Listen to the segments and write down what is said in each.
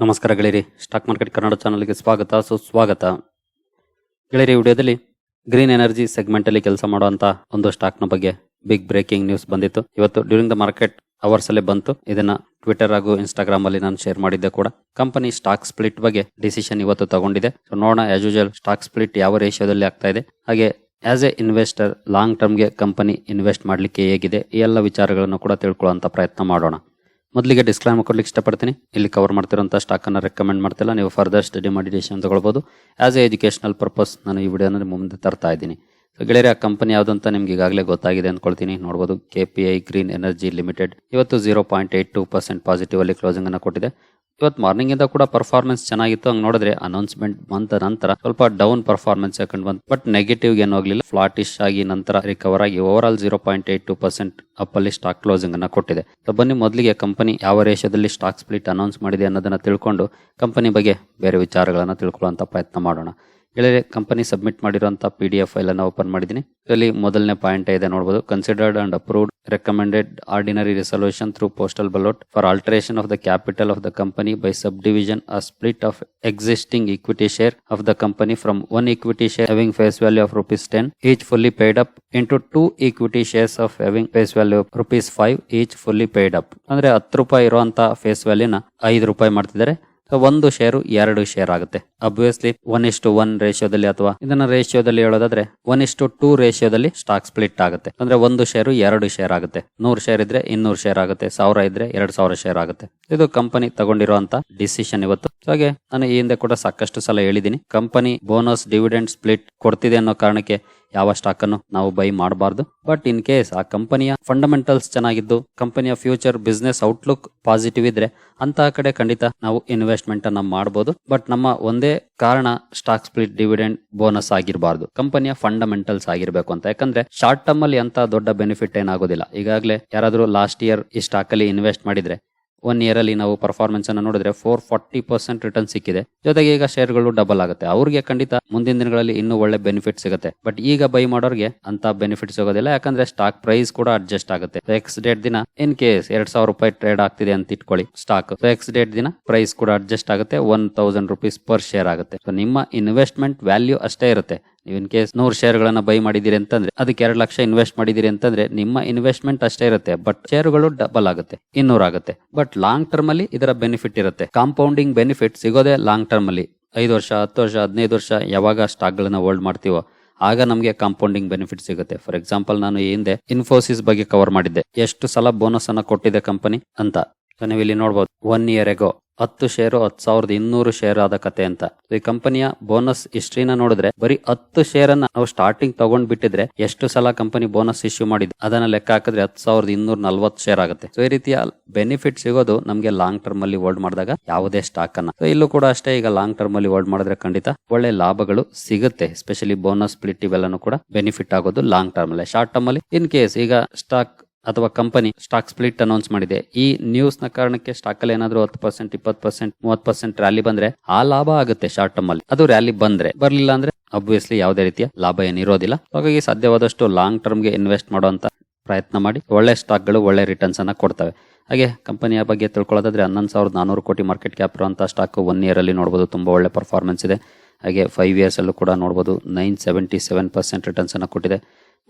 ನಮಸ್ಕಾರ ಗೆಳೆಯರಿ. Stock market Kannada ಚಾನಲ್ಗೆ ಸ್ವಾಗತ, ಸುಸ್ವಾಗತ. ಗೆಳೆಯರಿ ವಿಡಿಯೋದಲ್ಲಿ ಗ್ರೀನ್ ಎನರ್ಜಿ ಸೆಗ್ಮೆಂಟ್ ಅಲ್ಲಿ ಕೆಲಸ ಮಾಡುವಂತ ಒಂದು ಸ್ಟಾಕ್ನ ಬಗ್ಗೆ ಬಿಗ್ ಬ್ರೇಕಿಂಗ್ ನ್ಯೂಸ್ ಬಂದಿತ್ತು. ಇವತ್ತು ಡ್ಯೂರಿಂಗ್ ದ ಮಾರ್ಕೆಟ್ ಅವರ್ಸ್ ಅಲ್ಲಿ ಬಂತು. ಇದನ್ನ ಟ್ವಿಟರ್ ಹಾಗೂ ಇನ್ಸ್ಟಾಗ್ರಾಮ್ ಅಲ್ಲಿ ನಾನು ಶೇರ್ ಮಾಡಿದ್ದೆ ಕೂಡ. ಕಂಪನಿ ಸ್ಟಾಕ್ ಸ್ಪ್ಲಿಟ್ ಬಗ್ಗೆ ಡಿಸಿಷನ್ ಇವತ್ತು ತಗೊಂಡಿದೆ. ಸೊ ನೋಡೋಣ ಆಸ್ ಯೂಶಲ್ ಸ್ಟಾಕ್ ಸ್ಪ್ಲಿಟ್ ಯಾವ ರೇಷಿಯೋದಲ್ಲಿ ಆಗ್ತಾ ಇದೆ. ಹಾಗೆ ಆಸ್ ಎ ಇನ್ವೆಸ್ಟರ್ ಲಾಂಗ್ ಟರ್ಮ್ಗೆ ಕಂಪನಿ ಇನ್ವೆಸ್ಟ್ ಮಾಡಲಿಕ್ಕೆ ಹೇಗಿದೆ? ಈ ಎಲ್ಲ ವಿಚಾರಗಳನ್ನು ಕೂಡ ತಿಳ್ಕೊಳ್ಳುವಂತ ಪ್ರಯತ್ನ ಮಾಡೋಣ. ಮೊದಲಿಗೆ ಡಿಸ್ಕ್ಲೈಮ್ ಕೊಡ್ಲಿಕ್ಕೆ ಇಷ್ಟಪಡ್ತೀನಿ. ಇಲ್ಲಿ ಕವರ್ ಮಾಡ್ತಿರೋಂಥ ಸ್ಟಾಕನ್ನು ರೆಕಮೆಂಡ್ ಮಾಡ್ತಿಲ್ಲ. ನೀವು ಫರ್ದರ್ ಸ್ಟಡಿ ಮಾಡಿ ಡಿಸಿಷನ್ ತಗೊಳ್ಬೋದು. ಆಸ್ ಎ ಎಜುಕೇಶನಲ್ ಪರ್ಪಸ್ ನಾನು ಈ ವಿಡಿಯೋನ ಮುಂದೆ ತರ್ತಾ ಇದ್ದೀನಿ. ಸೊ ಗೆಳೆಯರೆ, ಆ ಕಂಪನಿ ಯಾವುದು ಅಂತ ನಿಮ್ಗೆ ಈಗಾಗಲೇ ಗೊತ್ತಾಗಿದೆ ಅಂದ್ಕೊಳ್ತೀನಿ ನೋಡ್ಬೋದು K P I Green Energy Limited ಇವತ್ತು zero point eight two percent positive ಅಲ್ಲಿ ಕ್ಲೋಸಿಂಗ್ ಅನ್ನು ಕೊಟ್ಟಿದೆ. ಇವತ್ತು ಮಾರ್ನಿಂಗ್ ಇಂದ ಕೂಡ ಪರ್ಫಾರ್ಮೆನ್ಸ್ ಚೆನ್ನಾಗಿತ್ತು. ಹಂಗೆ ನೋಡಿದ್ರೆ ಅನೌನ್ಸ್ಮೆಂಟ್ ಬಂದ ನಂತರ ಸ್ವಲ್ಪ ಡೌನ್ ಪರ್ಫಾರ್ಮೆನ್ಸ್ ಕಂಡು ಬಂತು. ಬಟ್ ನೆಗೆಟಿವ್ ಏನು ಹೋಗ್ಲಿಲ್ಲ ಫ್ಲಾಟಿಶ್ ಆಗಿ ನಂತರ ರಿಕವರ್ ಆಗಿ overall zero point eight two percent up ಅಲ್ಲಿ ಸ್ಟಾಕ್ ಕ್ಲೋಸಿಂಗ್ ಅನ್ನ ಕೊಟ್ಟಿದೆ. ಬನ್ನಿ ಮೊದಲಿಗೆ ಕಂಪನಿ ಯಾವ ರೇಷದಲ್ಲಿ ಸ್ಟಾಕ್ ಸ್ಪ್ಲಿಟ್ ಅನೌನ್ಸ್ ಮಾಡಿದೆ ಅನ್ನೋದನ್ನ ತಿಳ್ಕೊಂಡು ಕಂಪನಿ ಬಗ್ಗೆ ಬೇರೆ ವಿಚಾರಗಳನ್ನ ತಿಳ್ಕೊಳ್ಳುವಂತ ಪ್ರಯತ್ನ ಮಾಡೋಣ. ಹೇಳಿದ್ರೆ ಕಂಪನಿ ಸಬ್ಮಿಟ್ ಮಾಡಿರುವಂಥ ಪಿ ಡಿ ಎಫ್ ಫೈಲ್ ಅನ್ನ ಓಪನ್ ಮಾಡಿದ್ದೀನಿ. ಇದರಲ್ಲಿ ಮೊದಲನೇ ಪಾಯಿಂಟ್ ಇದೆ ನೋಡಬಹುದು considered and approved recommended ordinary resolution through postal ballot for alteration of the capital of the company by subdivision a split of existing equity share of the company from one equity share having face value of rupees ten each fully paid up into two equity shares of having face value rupees five each fully paid up ಅಂದ್ರೆ ಹತ್ತು ರೂಪಾಯಿ ಇರುವಂತ face ವ್ಯಾಲ್ಯೂನ ಐದು ರೂಪಾಯಿ ಮಾಡ್ತಿದ್ದಾರೆ. ಒಂದು share ಎರಡು share ಆಗುತ್ತೆ. ಅಬ್ವಿಯಸ್ಲಿ ಒನ್ ಇಷ್ಟು ಒನ್ ರೇಷಿಯೋದಲ್ಲಿ ಅಥವಾ ಇದನ್ನ ರೇಷಿಯೋದಲ್ಲಿ ಹೇಳೋದಾದ್ರೆ ಒನ್ ಇಷ್ಟು ಟೂ ರೇಷಿಯೋದಲ್ಲಿ ಸ್ಟಾಕ್ ಸ್ಪ್ಲಿಟ್ ಆಗುತ್ತೆ. ಅಂದ್ರೆ ಒಂದು ಶೇರು ಎರಡು ಶೇರ್ ಆಗುತ್ತೆ. ನೂರು ಶೇರ್ ಇದ್ರೆ ಇನ್ನೂರು ಶೇರ್ ಆಗುತ್ತೆ. ಸಾವಿರ ಇದ್ರೆ ಎರಡು ಸಾವಿರ ಶೇರ್ ಆಗುತ್ತೆ. ಇದು ಕಂಪನಿ ತಗೊಂಡಿರುವಂತ ಡಿಸಿಷನ್ ಇವತ್ತು. ಹಾಗೆ ನಾನು ಈ ಹಿಂದೆ ಕೂಡ ಸಾಕಷ್ಟು ಸಲ ಹೇಳಿದ್ದೀನಿ. ಕಂಪನಿ ಬೋನಸ್, ಡಿವಿಡೆಂಡ್ ಸ್ಪ್ಲಿಟ್ ಕೊಡ್ತಿದೆ ಅನ್ನೋ ಕಾರಣಕ್ಕೆ ಯಾವ ಸ್ಟಾಕ್ ಅನ್ನು ನಾವು ಬೈ ಮಾಡಬಾರ್ದು. ಬಟ್ ಇನ್ ಕೇಸ್ ಆ ಕಂಪನಿಯ ಫಂಡಮೆಂಟಲ್ಸ್ ಚೆನ್ನಾಗಿದ್ದು, ಕಂಪನಿಯ ಫ್ಯೂಚರ್ ಬಿಸ್ನೆಸ್ ಔಟ್ಲುಕ್ ಪಾಸಿಟಿವ್ ಇದ್ರೆ ಅಂತಹ ಕಡೆ ಖಂಡಿತ ನಾವು ಇನ್ವೆಸ್ಟ್ಮೆಂಟ್ ಅನ್ನ ಮಾಡಬಹುದು ಬಟ್ ನಮ್ಮ ಒಂದೇ ಕಾರಣ ಸ್ಟಾಕ್ ಸ್ಪ್ಲಿಟ್, ಡಿವಿಡೆಂಡ್, ಬೋನಸ್ ಆಗಿರಬಾರ್ದು. ಕಂಪನಿಯ ಫಂಡಮೆಂಟಲ್ಸ್ ಆಗಿರ್ಬೇಕು ಅಂತ. ಯಾಕಂದ್ರೆ ಶಾರ್ಟ್ ಟರ್ಮ್ ಅಲ್ಲಿ ಅಂತ ದೊಡ್ಡ ಬೆನಿಫಿಟ್ ಏನಾಗೋದಿಲ್ಲ. ಈಗಾಗಲೇ ಯಾರಾದರೂ ಲಾಸ್ಟ್ ಇಯರ್ ಈ ಸ್ಟಾಕ್ ಅಲ್ಲಿ ಇನ್ವೆಸ್ಟ್ ಮಾಡಿದ್ರೆ ಒನ್ ಇಯರ್ ಅಲ್ಲಿ ನಾವು ಪರ್ಫಾರ್ಮೆನ್ಸ್ ಅನ್ನು ನೋಡಿದ್ರೆ ಫೋರ್ ಫಾರ್ಟಿ ಪರ್ಸೆಂಟ್ ರಿಟರ್ನ್ ಸಿಕ್ಕಿದೆ. ಜೊತೆಗೆ ಈಗ ಶೇರ್ಗಳು ಡಬಲ್ ಆಗುತ್ತೆ. ಅವ್ರಿಗೆ ಖಂಡಿತ ಮುಂದಿನ ದಿನಗಳಲ್ಲಿ ಇನ್ನೂ ಒಳ್ಳೆ ಬೆನಿಫಿಟ್ ಸಿಗುತ್ತೆ. ಬಟ್ ಈಗ ಬೈ ಮಾಡೋರಿಗೆ ಅಂತ ಬೆನಿಫಿಟ್ ಸಿಗೋದಿಲ್ಲ. ಯಾಕಂದ್ರೆ ಸ್ಟಾಕ್ ಪ್ರೈಸ್ ಕೂಡ ಅಡ್ಜಸ್ಟ್ ಆಗುತ್ತೆ. ಎಕ್ಸ್ ಡೇಟ್ ದಿನ ಇನ್ ಕೇಸ್ ಎರಡ್ ಸಾವಿರ ರೂಪಾಯಿ ಟ್ರೇಡ್ ಆಗ್ತಿದೆ ಅಂತ ಇಟ್ಕೊಳ್ಳಿ ಸ್ಟಾಕ್ ಎಕ್ಸ್ ಡೇಟ್ ದಿನ ಪ್ರೈಸ್ ಕೂಡ ಅಡ್ಜಸ್ಟ್ ಆಗುತ್ತೆ. One thousand rupees per share ಆಗುತ್ತೆ. ನಿಮ್ಮ ಇನ್ವೆಸ್ಟ್ಮೆಂಟ್ ವ್ಯಾಲ್ಯೂ ಅಷ್ಟೇ ಇರುತ್ತೆ. ನೀವು ಇನ್ ಕೇಸ್ ನೂರು ಶೇರ್ಗಳನ್ನು ಬೈ ಮಾಡಿದಿರಿ ಅಂತಂದ್ರೆ, ಅದಕ್ಕೆ ಎರಡು ಲಕ್ಷ ಇನ್ವೆಸ್ಟ್ ಮಾಡಿದಿರಿ ಅಂತಂದ್ರೆ, ನಿಮ್ಮ ಇನ್ವೆಸ್ಟ್ಮೆಂಟ್ ಅಷ್ಟೇ ಇರುತ್ತೆ. ಬಟ್ ಶೇರುಗಳು ಡಬಲ್ ಆಗುತ್ತೆ, ಇನ್ನೂರು ಆಗುತ್ತೆ. ಬಟ್ ಲಾಂಗ್ ಟರ್ಮ್ ಅಲ್ಲಿ ಇದರ ಬೆನಿಫಿಟ್ ಇರುತ್ತೆ. ಕಾಂಪೌಂಡಿಂಗ್ ಬೆನಿಫಿಟ್ ಸಿಗೋದೇ ಲಾಂಗ್ ಟರ್ಮ್ ಅಲ್ಲಿ. ಐದು ವರ್ಷ, ಹತ್ತು ವರ್ಷ, ಹದಿನೈದು ವರ್ಷ ಯಾವಾಗ ಸ್ಟಾಕ್ ಗಳನ್ನ ಹೋಲ್ಡ್ ಮಾಡ್ತೀವೋ, ಆಗ ನಮಗೆ ಕಾಂಪೌಂಡಿಂಗ್ ಬೆನಿಫಿಟ್ ಸಿಗುತ್ತೆ. ಫಾರ್ ಎಕ್ಸಾಂಪಲ್ ನಾನು ಈ ಹಿಂದೆ ಇನ್ಫೋಸಿಸ್ ಬಗ್ಗೆ ಕವರ್ ಮಾಡಿದ್ದೆ. ಎಷ್ಟು ಸಲ ಬೋನಸ್ ಅನ್ನ ಕೊಟ್ಟಿದೆ ಕಂಪನಿ ಅಂತ. ನೀವು ಇಲ್ಲಿ ನೋಡಬಹುದು ಒನ್ ಇಯರ್ ಎಗೋ ಹತ್ತು ಶೇರು ಹತ್ತು ಸಾವಿರದ ಇನ್ನೂರು ಶೇರ್ ಆದ ಕತೆ ಅಂತ. ಈ ಕಂಪನಿಯ ಬೋನಸ್ ಹಿಸ್ಟ್ರಿನ ನೋಡಿದ್ರೆ ಬರೀ ಹತ್ತು ಶೇರ್ ಅನ್ನ ನಾವು ಸ್ಟಾರ್ಟಿಂಗ್ ತಗೊಂಡ್ ಬಿಟ್ಟಿದ್ರೆ ಎಷ್ಟು ಸಲ ಕಂಪನಿ ಬೋನಸ್ ಇಶ್ಯೂ ಮಾಡಿದ್? ಅದನ್ನ ಲೆಕ್ಕ ಹಾಕಿದ್ರೆ ಹತ್ತು ಸಾವಿರದ ಇನ್ನೂರ ನಲ್ವತ್ತು ಶೇರ್ ಆಗುತ್ತೆ. ಸೊ ಈ ರೀತಿಯ ಬೆನಿಫಿಟ್ ಸಿಗೋದು ನಮಗೆ ಲಾಂಗ್ ಟರ್ಮ್ ಅಲ್ಲಿ ಹೋಲ್ಡ್ ಮಾಡಿದಾಗ ಯಾವುದೇ ಸ್ಟಾಕ್ ಅನ್ನ. ಸೊ ಇಲ್ಲೂ ಕೂಡ ಅಷ್ಟೇ ಈಗ ಲಾಂಗ್ ಟರ್ಮ್ ಅಲ್ಲಿ ಹೋಲ್ಡ್ ಮಾಡಿದ್ರೆ ಖಂಡಿತ ಒಳ್ಳೆ ಲಾಭಗಳು ಸಿಗುತ್ತೆ. ಸ್ಪೆಷಲಿ ಬೋನಸ್ ಸ್ಪ್ಲಿಟ್ ಇವೆಲ್ಲನೂ ಕೂಡ ಬೆನಿಫಿಟ್ ಆಗೋದು ಲಾಂಗ್ ಟರ್ಮ್ ಅಲ್ಲಿ. ಶಾರ್ಟ್ ಟರ್ಮ್ ಅಲ್ಲಿ ಇನ್ ಕೇಸ್ ಈಗ ಸ್ಟಾಕ್ ಅಥವಾ ಕಂಪನಿ ಸ್ಟಾಕ್ ಸ್ಪ್ಲಿಟ್ ಅನೌನ್ಸ್ ಮಾಡಿದೆ. ಈ ನ್ಯೂಸ್ನ ಕಾರಣಕ್ಕೆ ಸ್ಟಾಕ್ ಅಲ್ಲಿ ಏನಾದ್ರು ಹತ್ತು ಪರ್ಸೆಂಟ್ ಇಪ್ಪತ್ತು ಪರ್ಸೆಂಟ್ ಮೂವತ್ತು ಪರ್ಸೆಂಟ್ ರ್ಯಾಲಿ ಬಂದ್ರೆ ಆ ಲಾಭ ಆಗುತ್ತೆ ಶಾರ್ಟ್ ಟರ್ಮ್ ಅಲ್ಲಿ. ಅದು ರ್ಯಾಲಿ ಬಂದ್ರೆ ಬರ್ಲಿಲ್ಲ ಅಂದ್ರೆ ಅಬ್ವಿಯಸ್ಲಿ ಯಾವುದೇ ರೀತಿಯ ಲಾಭ ಏನಿರೋದಿಲ್ಲ ಹಾಗಾಗಿ ಸಾಧ್ಯವಾದಷ್ಟು ಲಾಂಗ್ ಟರ್ಮ್ಗೆ ಇನ್ವೆಸ್ಟ್ ಮಾಡುವಂತ ಪ್ರಯತ್ನ ಮಾಡಿ. ಒಳ್ಳೆ ಸ್ಟಾಕ್ಗಳು ಒಳ್ಳೆ ರಿಟರ್ನ್ಸ್ ಅನ್ನ ಕೊಡ್ತವೆ. ಹಾಗೆ ಕಂಪನಿಯ ಬಗ್ಗೆ ತಿಳ್ಕೊಳ್ಳೋದಾದ್ರೆ ಹನ್ನೊಂದು ಸಾವಿರದ ನಾನೂರು ಕೋಟಿ ಮಾರ್ಕೆಟ್ ಕ್ಯಾಪ್ ಇರುವಂತಹ ಸ್ಟಾಕ್ ಒನ್ ಇಯರ್ ಅಲ್ಲಿ ನೋಡಬಹುದು ತುಂಬಾ ಒಳ್ಳೆ ಪರ್ಫಾರ್ಮೆನ್ಸ್ ಇದೆ. ಹಾಗೆ ಫೈವ್ ಇಯರ್ಸ್ ಅಲ್ಲೂ ಕೂಡ ನೋಡಬಹುದು nine seventy seven percent returns ಅನ್ನ ಕೊಟ್ಟಿದೆ.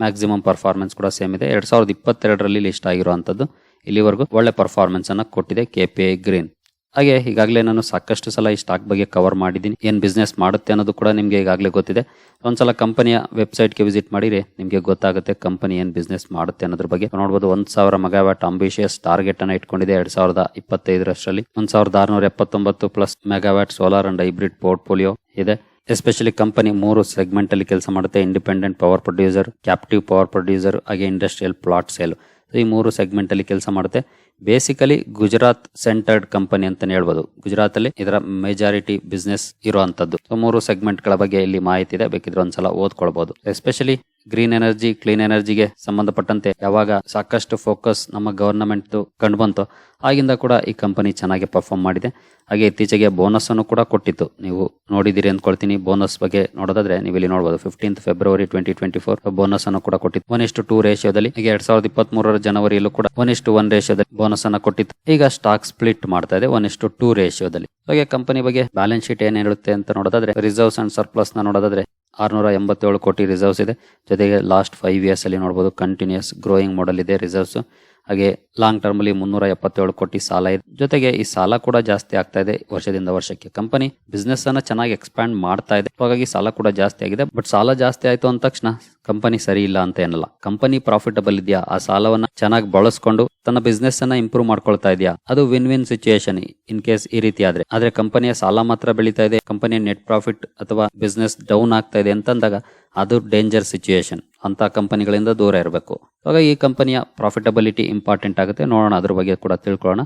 ಮ್ಯಾಕ್ಸಿಮಮ್ ಪರ್ಫಾರ್ಮೆನ್ಸ್ ಕೂಡ ಸೇಮ್ ಇದೆ. ಎರಡು ಸಾವಿರದ ಇಪ್ಪತ್ತೆರಡರಲ್ಲಿ ಲಿಸ್ಟ್ ಆಗಿರುವಂಥದ್ದು ಇಲ್ಲಿವರೆಗೂ ಒಳ್ಳೆ ಪರ್ಫಾರ್ಮೆನ್ಸನ್ನು ಕೊಟ್ಟಿದೆ ಕೆ ಪಿ ಐ ಗ್ರೀನ್ ಹಾಗೆ ಈಗಾಗಲೇ ನಾನು ಸಾಕಷ್ಟು ಸಲ ಈ ಸ್ಟಾಕ್ ಬಗ್ಗೆ ಕವರ್ ಮಾಡಿದ್ದೀನಿ. ಏನು ಬಿಸ್ನೆಸ್ ಮಾಡುತ್ತೆ ಅನ್ನೋದು ಕೂಡ ನಿಮಗೆ ಈಗಾಗಲೇ ಗೊತ್ತಿದೆ. ಒಂದ್ಸಲ ಕಂಪನಿಯ ವೆಬ್ಸೈಟ್ಗೆ ವಿಸಿಟ್ ಮಾಡಿರಿ ನಿಮಗೆ ಗೊತ್ತಾಗುತ್ತೆ ಕಂಪನಿ ಏನು ಬಿಸ್ನೆಸ್ ಮಾಡುತ್ತೆ ಅನ್ನೋದ್ರ ಬಗ್ಗೆ. ನೋಡಬಹುದು ಒಂದು ಸಾವಿರ ಮೆಗಾವ್ಯಾಟ್ ಅಂಬಿಷಿಯಸ್ ಟಾರ್ಗೆಟ್ ಅನ್ನು ಇಟ್ಕೊಂಡಿದೆ ಎರಡ್ ಸಾವಿರದ ಇಪ್ಪತ್ತೈದರಷ್ಟರಲ್ಲಿ. ಒಂದು ಸಾವಿರದ ಆರುನೂರ ಎಪ್ಪತ್ತೊಂಬತ್ತು plus megawatt solar and hybrid portfolio ಇದೆ. ಎಸ್ಪೆಷಲಿ ಕಂಪನಿ ಮೂರು ಸೆಗ್ಮೆಂಟ್ ಅಲ್ಲಿ ಕೆಲಸ ಮಾಡುತ್ತೆ. Independent power producer captive power producer ಹಾಗೆ ಇಂಡಸ್ಟ್ರಿಯಲ್ ಪ್ಲಾಟ್ ಸೇಲ್ ಈ ಮೂರು ಸೆಗ್ಮೆಂಟ್ ಅಲ್ಲಿ ಕೆಲಸ ಮಾಡುತ್ತೆ. ಬೇಸಿಕಲಿ ಗುಜರಾತ್ ಸೆಂಟರ್ಡ್ ಕಂಪನಿ ಅಂತಾನೆ ಹೇಳ್ಬೋದು. ಗುಜರಾತ್ ಅಲ್ಲಿ ಇದರ ಮೆಜಾರಿಟಿ ಬಿಸ್ನೆಸ್ ಇರುವಂತದ್ದು. ಮೂರು ಸೆಗ್ಮೆಂಟ್ಗಳ ಬಗ್ಗೆ ಇಲ್ಲಿ ಮಾಹಿತಿ ಇದೆ. ಬೇಕಿದ್ರೆ ಒಂದ್ಸಲ ಓದ್ಕೊಳ್ಬಹುದು ಎಸ್ಪೆಷಲಿ ಗ್ರೀನ್ ಎನರ್ಜಿ, ಕ್ಲೀನ್ ಎನರ್ಜಿಗೆ ಸಂಬಂಧಪಟ್ಟಂತೆ ಯಾವಾಗ ಸಾಕಷ್ಟು ಫೋಕಸ್ ನಮ್ಮ ಗವರ್ನಮೆಂಟ್ ಕಂಡು ಬಂತು, ಆಗಿಂದ ಕೂಡ ಈ ಕಂಪನಿ ಚೆನ್ನಾಗಿ ಪರ್ಫಾರ್ಮ್ ಮಾಡಿದೆ. ಹಾಗೆ ಇತ್ತೀಚೆಗೆ ಬೋನಸ್ ಅನ್ನು ಕೂಡ ಕೊಟ್ಟಿತ್ತು. ನೀವು ನೋಡಿದಿರಿ ಅಂದ್ಕೊಳ್ತೀನಿ. ಬೋನಸ್ ಬಗ್ಗೆ ನೋಡೋದಾದ್ರೆ ನೀವು ಇಲ್ಲಿ ನೋಡಬಹುದು fifteenth February twenty twenty four bonus ಅನ್ನು ಕೂಡ ಕೊಟ್ಟಿತ್ತು. ಒನ್ ಇಷ್ಟು ಟೂ ರೇಷಿಯೋದಲ್ಲಿ ಈಗ ಎರಡ್ ಸಾವಿರದ ಇಪ್ಪತ್ತ್ ಮೂರರ ಜನವರಿಯಲ್ಲೂ ಕೂಡ ಒನ್ ಇಷ್ಟು ಒನ್ ರೇಷಿಯೋದಲ್ಲಿ ಬೋನಸ್ ಅನ್ನು ಕೊಟ್ಟಿತ್ತು. ಈಗ ಸ್ಟಾಕ್ ಸ್ಪ್ಲಿಟ್ ಮಾಡ್ತಾ ಇದೆ ಒನ್ ಇಷ್ಟು ಟೂ ರೇಷಿಯೋದಲ್ಲಿ ಹಾಗೆ ಕಂಪನಿ ಬಗ್ಗೆ ಬ್ಯಾಲೆನ್ಸ್ ಶೀಟ್ ಏನ್ ಹೇಳುತ್ತೆ ಅಂತ ನೋಡೋದಾದ್ರೆ ರಿಸರ್ವ್ಸ್ ಅಂಡ್ ಸರ್ಪ್ಲಸ್ನ ನೋಡೋದಾದ್ರೆ ಆರ್ನೂರ ಎಂಬತ್ತೇಳು ಕೋಟಿ ರಿಸರ್ವ್ಸ್ ಇದೆ. ಜೊತೆಗೆ ಲಾಸ್ಟ್ ಫೈವ್ ಇಯರ್ಸಲ್ಲಿ ಅಲ್ಲಿ ನೋಡಬಹುದು ಕಂಟಿನ್ಯೂಸ್ ಗ್ರೋಯಿಂಗ್ ಮಾಡೆಲ್ ಇದೆ ರಿಸರ್ವ್ಸ್ ಹಾಗೆ ಲಾಂಗ್ ಟರ್ಮ್ ಅಲ್ಲಿ ಮುನ್ನೂರ ಎಪ್ಪತ್ತೇಳು ಕೋಟಿ ಸಾಲ ಇದೆ. ಜೊತೆಗೆ ಈ ಸಾಲ ಕೂಡ ಜಾಸ್ತಿ ಆಗ್ತಾ ಇದೆ. ವರ್ಷದಿಂದ ವರ್ಷಕ್ಕೆ ಕಂಪನಿ ಬಿಸ್ನೆಸ್ ಅನ್ನ ಚೆನ್ನಾಗಿ ಎಕ್ಸ್ಪ್ಯಾಂಡ್ ಮಾಡ್ತಾ ಇದೆ. ಹಾಗಾಗಿ ಸಾಲ ಕೂಡ ಜಾಸ್ತಿ ಆಗಿದೆ. ಬಟ್ ಸಾಲ ಜಾಸ್ತಿ ಆಯ್ತು ಅಂದ ತಕ್ಷಣ ಕಂಪನಿ ಸರಿ ಇಲ್ಲ ಅಂತ ಏನಲ್ಲ. ಕಂಪನಿ ಪ್ರಾಫಿಟಬಲ್ ಇದೆಯಾ? ಆ ಸಾಲವನ್ನ ಚೆನ್ನಾಗಿ ಬಳಸ್ಕೊಂಡು ತನ್ನ ಬಿಸ್ನೆಸ್ ಅನ್ನ ಇಂಪ್ರೂವ್ ಮಾಡ್ಕೊಳ್ತಾ ಇದೆಯಾ? ಅದು win win situation in case ಈ ರೀತಿ ಆದ್ರೆ. ಆದ್ರೆ ಕಂಪನಿಯ ಸಾಲ ಮಾತ್ರ ಬೆಳೀತಾ ಇದೆ. ಕಂಪನಿಯ ನೆಟ್ ಪ್ರಾಫಿಟ್ ಅಥವಾ ಬಿಸ್ನೆಸ್ ಡೌನ್ ಆಗ್ತಾ ಇದೆ ಅಂತಂದಾಗ ಅದು ಡೇಂಜರ್ ಸಿಚುಯೇಷನ್ ಅಂತ ಕಂಪನಿಗಳಿಂದ ದೂರ ಇರಬೇಕು. ಹಾಗಾಗಿ ಈ ಕಂಪನಿಯ ಪ್ರಾಫಿಟಬಿಲಿಟಿ ಇಂಪಾರ್ಟೆಂಟ್ ಆಗುತ್ತೆ. ನೋಡೋಣ, ಅದ್ರ ಬಗ್ಗೆ ಕೂಡ ತಿಳ್ಕೊಳ್ಳೋಣ.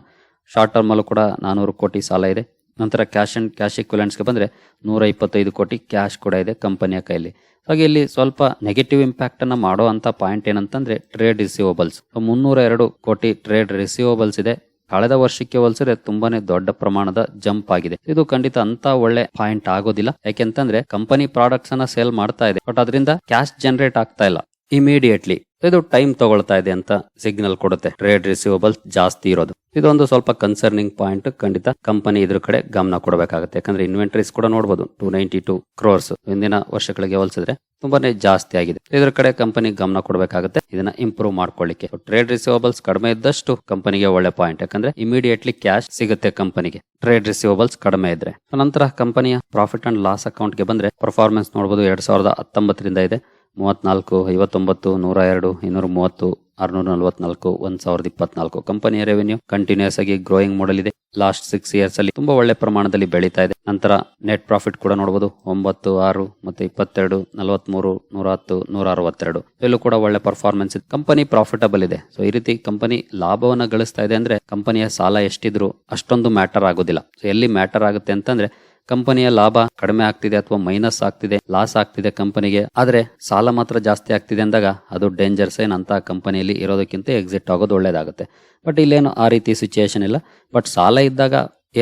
ಶಾರ್ಟ್ ಟರ್ಮಲ್ಲೂ ಕೂಡ ನಾನೂರು ಕೋಟಿ ಸಾಲ ಇದೆ. ನಂತರ ಕ್ಯಾಶ್ ಅಂಡ್ ಕ್ಯಾಶ್ ಇಕ್ವಿಲೆಂಟ್ಸ್ಗೆ ಬಂದರೆ ನೂರ ಇಪ್ಪತ್ತೈದು ಕೋಟಿ ಕ್ಯಾಶ್ ಕೂಡ ಇದೆ ಕಂಪನಿಯ ಕೈಯಲ್ಲಿ. ಹಾಗೆ ಇಲ್ಲಿ ಸ್ವಲ್ಪ ನೆಗೆಟಿವ್ ಇಂಪ್ಯಾಕ್ಟನ್ನು ಮಾಡೋ ಅಂಥ ಪಾಯಿಂಟ್ ಏನಂತಂದ್ರೆ ಟ್ರೇಡ್ ರಿಸೀವಬಲ್ಸ್ ಮುನ್ನೂರ ಎರಡು ಕೋಟಿ ಟ್ರೇಡ್ ರಿಸೀವಬಲ್ಸ್ ಇದೆ. ಕಳೆದ ವರ್ಷಕ್ಕೆ ಹೋಲಿಸಿದ್ರೆ ತುಂಬಾನೇ ದೊಡ್ಡ ಪ್ರಮಾಣದ ಜಂಪ್ ಆಗಿದೆ. ಇದು ಖಂಡಿತ ಅಂತ ಒಳ್ಳೆ ಪಾಯಿಂಟ್ ಆಗೋದಿಲ್ಲ. ಯಾಕೆಂತಂದ್ರೆ ಕಂಪನಿ ಪ್ರಾಡಕ್ಟ್ಸ್ ಅನ್ನ ಸೇಲ್ ಮಾಡ್ತಾ ಇದೆ. ಬಟ್ ಅದರಿಂದ ಕ್ಯಾಶ್ ಜನರೇಟ್ ಆಗ್ತಾ ಇಲ್ಲ. ಇಮಿಡಿಯೇಟ್ಲಿ. ಇದು ಟೈಮ್ ತಗೊಳ್ತಾ ಇದೆ ಅಂತ ಸಿಗ್ನಲ್ ಕೊಡುತ್ತೆ. ಟ್ರೇಡ್ ರಿಸೀವಬಲ್ಸ್ ಜಾಸ್ತಿ ಇರೋದು. ಇದೊಂದು ಸ್ವಲ್ಪ ಕನ್ಸರ್ನಿಂಗ್ ಪಾಯಿಂಟ್ ಖಂಡಿತ ಕಂಪನಿ ಇದ್ರ ಕಡೆ ಗಮನ ಕೊಡಬೇಕಾಗುತ್ತೆ. ಯಾಕಂದ್ರೆ ಇನ್ವೆಂಟರೀಸ್ ಕೂಡ ನೋಡಬಹುದು ಟೂ ನೈಂಟಿ ಟೂ ಕ್ರೋರ್ಸ್ ಹಿಂದಿನ ವರ್ಷಗಳಿಗೆ ಹೋಲಿಸಿದ್ರೆ ತುಂಬಾನೇ ಜಾಸ್ತಿ ಆಗಿದೆ. ಇದ್ರ ಕಡೆ ಕಂಪನಿ ಗಮನ ಕೊಡಬೇಕಾಗುತ್ತೆ. ಇದನ್ನ ಇಂಪ್ರೂವ್ ಮಾಡ್ಕೊಳ್ಳಿಕ್ಕೆ. ಟ್ರೇಡ್ ರಿಸೀವಬಲ್ಸ್ ಕಡಿಮೆ ಇದ್ದಷ್ಟು ಕಂಪನಿಗೆ ಒಳ್ಳೆ ಪಾಯಿಂಟ್ ಯಾಕಂದ್ರೆ ಇಮಿಡಿಯೇಟ್ಲಿ ಕ್ಯಾಶ್ ಸಿಗುತ್ತೆ ಕಂಪನಿಗೆ. ಟ್ರೇಡ್ ರಿಸೀವಬಲ್ಸ್ ಕಡಿಮೆ ಇದ್ರೆ. ನಂತರ ಕಂಪನಿಯ ಪ್ರಾಫಿಟ್ ಅಂಡ್ ಲಾಸ್ ಅಕೌಂಟ್ಗೆ ಬಂದ್ರೆ ಪರ್ಫಾರ್ಮೆನ್ಸ್ ನೋಡಬಹುದು ಎರಡ್ ಸಾವಿರದ ಹತ್ತೊಂಬತ್ತರಿಂದ ಇದೆ. ಮೂವತ್ನಾಲ್ಕು, ಐವತ್ತೊಂಬತ್ತು ನೂರ ಎರಡು ಇನ್ನೂರ ಮೂವತ್ತು, ಆರುನೂರ ನಲವತ್ನಾಲ್ಕು, ಒಂದು ಸಾವಿರದ ಇಪ್ಪತ್ನಾಲ್ಕು. ಕಂಪನಿಯ ರೆವೆನ್ಯೂ ಕಂಟಿನ್ಯೂಸ್ ಆಗಿ ಗ್ರೋಯಿಂಗ್ ಮಾಡಲ್ ಇದೆ. ಲಾಸ್ಟ್ ಸಿಕ್ಸ್ ಇಯರ್ಸ್ ಅಲ್ಲಿ ತುಂಬಾ ಒಳ್ಳೆ ಪ್ರಮಾಣದಲ್ಲಿ ಬೆಳೀತಾ ಇದೆ. ನಂತರ ನೆಟ್ ಪ್ರಾಫಿಟ್ ಕೂಡ ನೋಡಬಹುದು ಒಂಬತ್ತು, ಆರು, ಮತ್ತೆ ಇಪ್ಪತ್ತೆರಡು, ನಲವತ್ಮೂರು ನೂರ ಹತ್ತು ನೂರ ಅರವತ್ತೆರಡು ಇಲ್ಲೂ ಕೂಡ ಒಳ್ಳೆ ಪರ್ಫಾರ್ಮೆನ್ಸ್ ಇದೆ. ಕಂಪನಿ ಪ್ರಾಫಿಟಬಲ್ ಇದೆ. ಸೊ ಈ ರೀತಿ ಕಂಪನಿ ಲಾಭವನ್ನ ಗಳಿಸ್ತಾ ಇದೆ ಅಂದ್ರೆ ಕಂಪನಿಯ ಸಾಲ ಎಷ್ಟಿದ್ರು ಅಷ್ಟೊಂದು ಮ್ಯಾಟರ್ ಆಗೋದಿಲ್ಲ. ಸೊ ಎಲ್ಲಿ ಮ್ಯಾಟರ್ ಆಗುತ್ತೆ ಅಂತಂದ್ರೆ ಕಂಪನಿಯ ಲಾಭ ಕಡಿಮೆ ಆಗ್ತಿದೆ ಅಥವಾ ಮೈನಸ್ ಆಗ್ತಿದೆ, ಲಾಸ್ ಆಗ್ತಿದೆ ಕಂಪನಿಗೆ, ಆದ್ರೆ ಸಾಲ ಮಾತ್ರ ಜಾಸ್ತಿ ಆಗ್ತಿದೆ ಅಂದಾಗ ಅದು ಡೇಂಜರ್ ಸೈನ್ ಅಂತ ಕಂಪನಿಯಲ್ಲಿ ಇರೋದಕ್ಕಿಂತ ಎಕ್ಸಿಟ್ ಆಗೋದು ಒಳ್ಳೇದಾಗುತ್ತೆ. ಬಟ್ ಇಲ್ಲೇನು ಆ ರೀತಿ ಸಿಚುಯೇಷನ್ ಇಲ್ಲ. ಬಟ್ ಸಾಲ ಇದ್ದಾಗ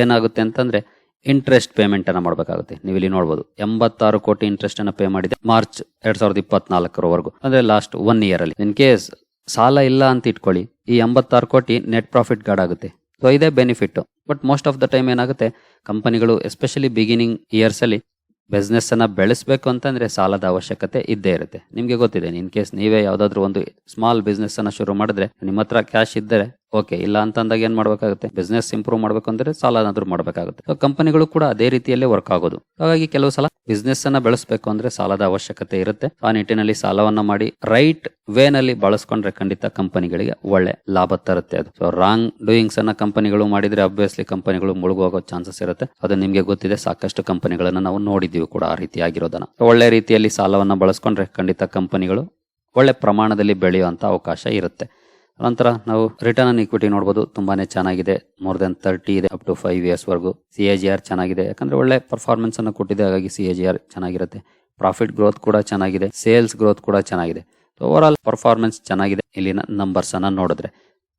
ಏನಾಗುತ್ತೆ ಅಂತಂದ್ರೆ ಇಂಟ್ರೆಸ್ಟ್ ಪೇಮೆಂಟ್ ಅನ್ನ ಮಾಡಬೇಕಾಗುತ್ತೆ. ನೀವು ಇಲ್ಲಿ ನೋಡಬಹುದು ಎಂಬತ್ತಾರು ಕೋಟಿ ಇಂಟ್ರೆಸ್ಟ್ ಅನ್ನ ಪೇ ಮಾಡಿದೆ ಮಾರ್ಚ್ ಎರಡ್ ಸಾವಿರದ ಇಪ್ಪತ್ನಾಲ್ಕರವರೆಗೂ. ಅಂದ್ರೆ ಲಾಸ್ಟ್ ಒನ್ ಇಯರ್ ಅಲ್ಲಿ. ಇನ್ ಕೇಸ್ ಸಾಲ ಇಲ್ಲ ಅಂತ ಇಟ್ಕೊಳ್ಳಿ, ಈ ಎಂಬತ್ತಾರು ಕೋಟಿ ನೆಟ್ ಪ್ರಾಫಿಟ್ ಗಾರ್ಡ್ ಆಗುತ್ತೆ. ಸೊ ಇದೇ benefit but most of the time ಏನಾಗುತ್ತೆ? ಕಂಪನಿಗಳು ಎಸ್ಪೆಷಲಿ ಬಿಗಿನಿಂಗ್ ಇಯರ್ಸ್ ಅಲ್ಲಿ ಬಿಸ್ನೆಸ್ ಅನ್ನ ಬೆಳೆಸಬೇಕು ಅಂತಂದ್ರೆ ಸಾಲದ ಅವಶ್ಯಕತೆ ಇದ್ದೇ ಇರುತ್ತೆ. ನಿಮ್ಗೆ ಗೊತ್ತಿದೆ ಇನ್ ಕೇಸ್ ನೀವೇ ಯಾವ್ದಾದ್ರು ಒಂದು ಸ್ಮಾಲ್ ಬಿಸ್ನೆಸ್ ಅನ್ನ ಶುರು ಮಾಡಿದ್ರೆ, ನಿಮ್ಮ ಹತ್ರ ಕ್ಯಾಶ್ ಇದ್ದರೆ ಓಕೆ, ಇಲ್ಲ ಅಂತಂದಾಗ ಏನ್ ಮಾಡ್ಬೇಕಾಗುತ್ತೆ? ಬಿಸ್ನೆಸ್ ಇಂಪ್ರೂವ್ ಮಾಡ್ಬೇಕಂದ್ರೆ ಸಾಲ ಏನಾದ್ರು ಮಾಡ್ಬೇಕಾಗುತ್ತೆ. ಕಂಪನಿಗಳು ಕೂಡ ಅದೇ ರೀತಿಯಲ್ಲೇ ವರ್ಕ್ ಆಗೋದು. ಹಾಗಾಗಿ ಕೆಲವು ಸಲ ಬಿಸ್ನೆಸ್ ಅನ್ನ ಬೆಳೆಸಬೇಕು ಅಂದ್ರೆ ಸಾಲದ ಅವಶ್ಯಕತೆ ಇರುತ್ತೆ. ಆ ನಿಟ್ಟಿನಲ್ಲಿ ಸಾಲವನ್ನ ಮಾಡಿ ರೈಟ್ ವೇನಲ್ಲಿ ಬಳಸ್ಕೊಂಡ್ರೆ ಖಂಡಿತ ಕಂಪನಿಗಳಿಗೆ ಒಳ್ಳೆ ಲಾಭ ತರುತ್ತೆ ಅದು. ಸೊ ರಾಂಗ್ ಡೂಯಿಂಗ್ಸ್ ಅನ್ನ ಕಂಪನಿಗಳು ಮಾಡಿದ್ರೆ ಅಬ್ವಿಯಸ್ಲಿ ಕಂಪನಿಗಳು ಮುಳುಗೋಗೋ ಚಾನ್ಸಸ್ ಇರುತ್ತೆ. ಅದು ನಿಮ್ಗೆ ಗೊತ್ತಿದೆ, ಸಾಕಷ್ಟು ಕಂಪನಿಗಳನ್ನ ನಾವು ನೋಡಿದೀವಿ ಕೂಡ ಆ ರೀತಿ ಆಗಿರೋದನ್ನ. ಒಳ್ಳೆ ರೀತಿಯಲ್ಲಿ ಸಾಲವನ್ನ ಬಳಸ್ಕೊಂಡ್ರೆ ಖಂಡಿತ ಕಂಪನಿಗಳು ಒಳ್ಳೆ ಪ್ರಮಾಣದಲ್ಲಿ ಬೆಳೆಯುವಂತ ಅವಕಾಶ ಇರುತ್ತೆ. ನಂತರ ನಾವು ರಿಟರ್ನ್ ಆನ್ ಇಕ್ವಿಟಿ ನೋಡಬಹುದು ತುಂಬಾನೇ ಚೆನ್ನಾಗಿದೆ. ಮೋರ್ ದೆನ್ ತರ್ಟಿ ಇದೆ ಅಪ್ ಟು ಫೈವ್ ಇಯರ್ಸ್ ವರೆಗೂ. ಸಿ ಎ ಜಿ ಆರ್ ಚೆನ್ನಾಗಿದೆ. ಯಾಕಂದ್ರೆ ಒಳ್ಳೆ ಪರ್ಫಾರ್ಮೆನ್ಸ್ ಅನ್ನು ಕೊಟ್ಟಿದೆ. ಹಾಗಾಗಿ ಸಿ ಎ ಜಿ ಆರ್ ಚೆನ್ನಾಗಿರುತ್ತೆ. ಪ್ರಾಫಿಟ್ ಗ್ರೋತ್ ಕೂಡ ಚೆನ್ನಾಗಿದೆ. ಸೇಲ್ಸ್ ಗ್ರೋತ್ ಕೂಡ ಚೆನ್ನಾಗಿದೆ. ಓವರ್ ಆಲ್ ಪರ್ಫಾರ್ಮೆನ್ಸ್ ಚೆನ್ನಾಗಿದೆ. ಇಲ್ಲಿನ ನಂಬರ್ಸ್ ಅನ್ನ ನೋಡಿದ್ರೆ.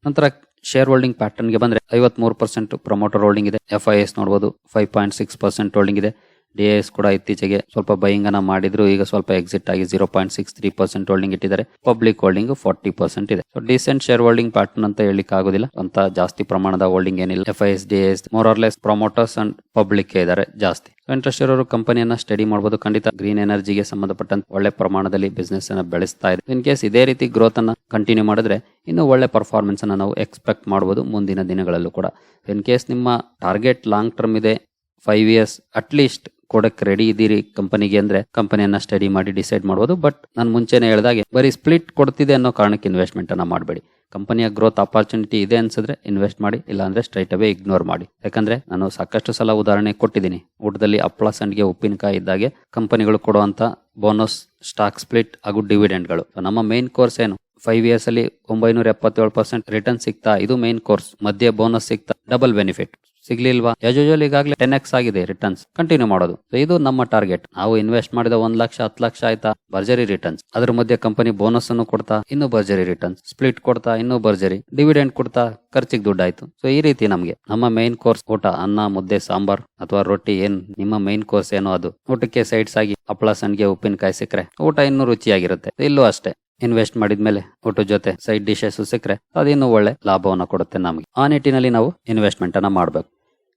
ನಂತರ ಶೇರ್ ಹೋಲ್ಡಿಂಗ್ ಪ್ಯಾಟರ್ನ್ಗೆ ಬಂದ್ರೆ ಐವತ್ಮೂರು ಪರ್ಸೆಂಟ್ ಪ್ರಮೋಟರ್ ಹೋಲ್ಡಿಂಗ್ ಇದೆ. ಎಫ್ ಐ ಎಸ್ ನೋಡಬಹುದು five point six percent holding ಇದೆ. ಡಿ ಎಸ್ ಕೂಡ ಇತ್ತೀಚೆಗೆ ಸ್ವಲ್ಪ ಬೈಯಿಂಗ್ ಅನ್ನ ಮಾಡಿದ್ರು. ಈಗ ಸ್ವಲ್ಪ ಎಕ್ಸಿಟ್ ಆಗಿ zero point six three percent holding ಇಟ್ಟಿದ್ದಾರೆ. ಪಬ್ಲಿಕ್ ಹೋಲ್ಡಿಂಗ್ ಫಾರ್ಟಿ ಪರ್ಸೆಂಟ್ ಇದೆ. So decent share holding pattern ಅಂತ ಹೇಳಿಕ್ ಆಗೋದಿಲ್ಲ. ಅಂತ ಜಾಸ್ತಿ ಪ್ರಮಾಣದ ಹೋಲ್ಡಿಂಗ್ ಏನಿಲ್ಲ. F I S D S more or less are promoters and public ಇದ್ದಾರೆ ಜಾಸ್ತಿ. ಇಂಟ್ರೆಸ್ಟ್ ಇರೋರು ಕಂಪನಿಯನ್ನ ಸ್ಟಡಿ ಮಾಡಬಹುದು ಖಂಡಿತ ಗ್ರೀನ್ ಎನರ್ಜಿಗೆ ಸಂಬಂಧಪಟ್ಟಂತ ಒಳ್ಳೆ ಪ್ರಮಾಣದಲ್ಲಿ ಬಿಸ್ನೆಸ್ ಅನ್ನ ಬೆಳೆಸ್ತಾ ಇದೆ. ಇನ್ ಕೇಸ್ ಇದೇ ರೀತಿ ಗ್ರೋತ್ ಅನ್ನ ಕಂಟಿನ್ಯೂ ಮಾಡಿದ್ರೆ ಇನ್ನು ಒಳ್ಳೆ ಪರ್ಫಾರ್ಮೆನ್ಸ್ ಅನ್ನ ನಾವು ಎಕ್ಸ್ಪೆಕ್ಟ್ ಮಾಡಬಹುದು ಮುಂದಿನ ದಿನಗಳಲ್ಲೂ ಕೂಡ. ಇನ್ ಕೇಸ್ ನಿಮ್ಮ ಟಾರ್ಗೆಟ್ ಲಾಂಗ್ ಟರ್ಮ್ ಇದೆ ಫೈವ್ ಇಯರ್ಸ್ ಅಟ್ಲೀಸ್ಟ್ ಕೊಡಕ್ ರೆಡಿ ಇದ್ದೀರಿ ಕಂಪನಿಗೆ ಅಂದ್ರೆ ಕಂಪನಿಯನ್ನ ಸ್ಟಡಿ ಮಾಡಿ ಡಿಸೈಡ್ ಮಾಡಬಹುದು ಬಟ್ ನಾನು ಮುಂಚೆನೆ ಹೇಳಿದಾಗೆ ಬರೀ ಸ್ಪ್ಲಿಟ್ ಕೊಡ್ತಿದೆ ಅನ್ನೋ ಕಾರಣಕ್ಕೆ ಇನ್ವೆಸ್ಟ್ಮೆಂಟ್ ಅನ್ನ ಮಾಡಬೇಡಿ. ಕಂಪನಿಯ ಗ್ರೋತ್ ಅಪರ್ಚುನಿಟಿ ಇದೆ ಅನ್ಸಿದ್ರೆ ಇನ್ವೆಸ್ಟ್ ಮಾಡಿ ಇಲ್ಲ ಅಂದ್ರೆ ಸ್ಟ್ರೈಟ್ ಅವೇ ಇಗ್ನೋರ್ ಮಾಡಿ. ಯಾಕಂದ್ರೆ ನಾನು ಸಾಕಷ್ಟು ಸಲ ಉದಾಹರಣೆ ಕೊಟ್ಟಿದ್ದೀನಿ. ಊಟದಲ್ಲಿ ಹಪ್ಪಳ ಸಂಡಿಗೆ ಉಪ್ಪಿನಕಾಯಿ ಇದ್ದಾಗೆ ಕಂಪನಿಗಳು ಕೊಡುವಂತ ಬೋನಸ್ ಸ್ಟಾಕ್ ಸ್ಪ್ಲಿಟ್ ಹಾಗೂ ಡಿವಿಡೆಂಡ್ಗಳು ನಮ್ಮ ಮೇನ್ ಕೋರ್ಸ್ ಏನು? ಫೈವ್ ಇಯರ್ಸ್ ಅಲ್ಲಿ ಒಂಬೈನೂರ ಎಪ್ಪತ್ತೇಳು ಪರ್ಸೆಂಟ್ ರಿಟರ್ನ್ ಸಿಗ್ತಾ, ಇದು ಮೇನ್ ಕೋರ್ಸ್ ಮಧ್ಯೆ ಬೋನಸ್ ಸಿಗ್ತಾ ಡಬಲ್ ಬೆನಿಫಿಟ್ ಸಿಗ್ಲಿಲ್ವಾ? ಯಜೋಜಲ್ ಈಗಾಗಲೇ ಟೆನ್ ಎಕ್ಸ್ ಆಗಿದೆ ರಿಟರ್ನ್ಸ್ ಕಂಟಿನ್ಯೂ ಮಾಡೋದು. ಸೊ ಇದು ನಮ್ಮ ಟಾರ್ಗೆಟ್ ನಾವು ಇನ್ವೆಸ್ಟ್ ಮಾಡಿದ ಒಂದ್ ಲಕ್ಷ, ಹತ್ತು ಲಕ್ಷ ಆಯ್ತಾ? ಬರ್ಜರಿ ರಿಟರ್ನ್ಸ್ ಅದ್ರ ಮಧ್ಯೆ ಕಂಪನಿ ಬೋನಸ್ ಅನ್ನು ಕೊಡ್ತಾ? ಇನ್ನು ಬರ್ಜರಿ ರಿಟರ್ನ್ಸ್ ಸ್ಪ್ಲಿಟ್ ಕೊಡ್ತಾ? ಇನ್ನು ಬರ್ಜರಿ ಡಿವಿಡೆಂಡ್ ಕೊಡ್ತಾ? ಖರ್ಚಿಗೆ ದುಡ್ಡು ಆಯ್ತು ಸೊ ಈ ರೀತಿ ನಮಗೆ. ನಮ್ಮ ಮೈನ್ ಕೋರ್ಸ್ ಊಟ, ಅನ್ನ, ಮುದ್ದೆ, ಸಾಂಬಾರ್ ಅಥವಾ ರೊಟ್ಟಿ ಏನ್ ನಿಮ್ಮ ಮೈನ್ ಕೋರ್ಸ್ ಏನೋ ಅದು. ಊಟಕ್ಕೆ ಸೈಡ್ಸ್ ಆಗಿ ಹಪ್ಪಳ ಸಂಡಿಗೆ, ಉಪ್ಪಿನಕಾಯಿ ಸಿಕ್ಕರೆ. ಊಟ ಇನ್ನೂ ರುಚಿಯಾಗಿರುತ್ತೆ. ಇಲ್ಲೂ ಅಷ್ಟೇ. ಇನ್ವೆಸ್ಟ್ ಮಾಡಿದ್ಮೇಲೆ ಊಟದ ಜೊತೆ ಸೈಡ್ ಡಿಶಸ್ ಸಿಕ್ಕರೆ. ಅದಿನ್ನೂ ಒಳ್ಳೆ ಲಾಭವನ್ನ ಕೊಡುತ್ತೆ ನಮಗೆ. ಆ ನಿಟ್ಟಿನಲ್ಲಿ ನಾವು ಇನ್ವೆಸ್ಟ್ಮೆಂಟ್ ಅನ್ನ ಮಾಡಬೇಕು.